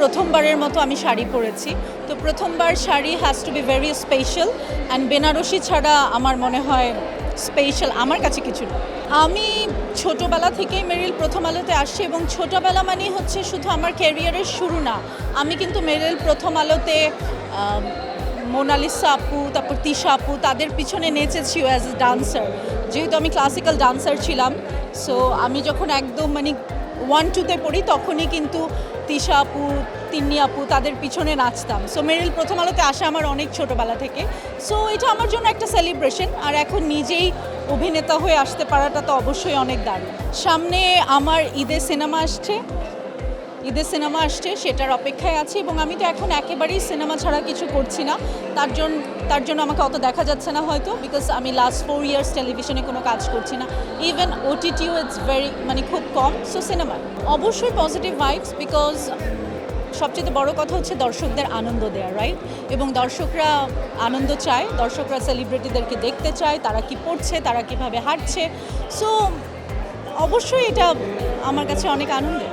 প্রথমবারের মতো আমি শাড়ি পরেছি। তো প্রথমবার sari has to be very special and Banarasi ছাড়া আমার মনে হয় স্পেশাল আমার কাছে কিছু না। আমি ছোটোবেলা থেকেই মেরিল প্রথম আলোতে আসছি এবং ছোটোবেলা মানেই হচ্ছে শুধু আমার ক্যারিয়ারের শুরু না, আমি কিন্তু মেরিল প্রথম আলোতে মোনালিসা আপু, তারপর তিশা আপু তাদের পিছনে নেচেছি অ্যাজ এ ডান্সার যেহেতু আমি ক্লাসিক্যাল ডান্সার ছিলাম সো আমি যখন একদম মানে ওয়ান টুতে পড়ি, তখনই কিন্তু তিশা আপু তিন্নি আপু তাদের পিছনে নাচতাম। সো মেরিল প্রথম আলোতে আসে আমার অনেক ছোটোবেলা থেকে। সো এটা আমার জন্য একটা সেলিব্রেশন আর এখন নিজেই অভিনেতা হয়ে আসতে পারাটা তো অবশ্যই অনেক দারুণ। সামনে আমার ঈদের সিনেমা আসছে। ঈদের সিনেমা আসছে, সেটার অপেক্ষায় আছি এবং আমি তো এখন একেবারেই সিনেমা ছাড়া কিছু করছি না। তার জন্য তার জন্য আমাকে অত দেখা যাচ্ছে না হয়তো বিকজ আমি লাস্ট ফোর ইয়ার্স টেলিভিশনে কোনো কাজ করছি না। ইভেন ওটিটিও ইটস ভেরি মানে খুব কম সো সিনেমা। অবশ্যই পজিটিভ ভাইবস বিকজ সবচেয়ে বড় কথা হচ্ছে দর্শকদের আনন্দ দেওয়া রাইট এবং দর্শকরা আনন্দ চায়, দর্শকরা সেলিব্রিটিদেরকে দেখতে চায়, তারা কি পড়ছে, তারা কীভাবে হাঁটছে। সো অবশ্যই এটা আমার কাছে অনেক আনন্দের।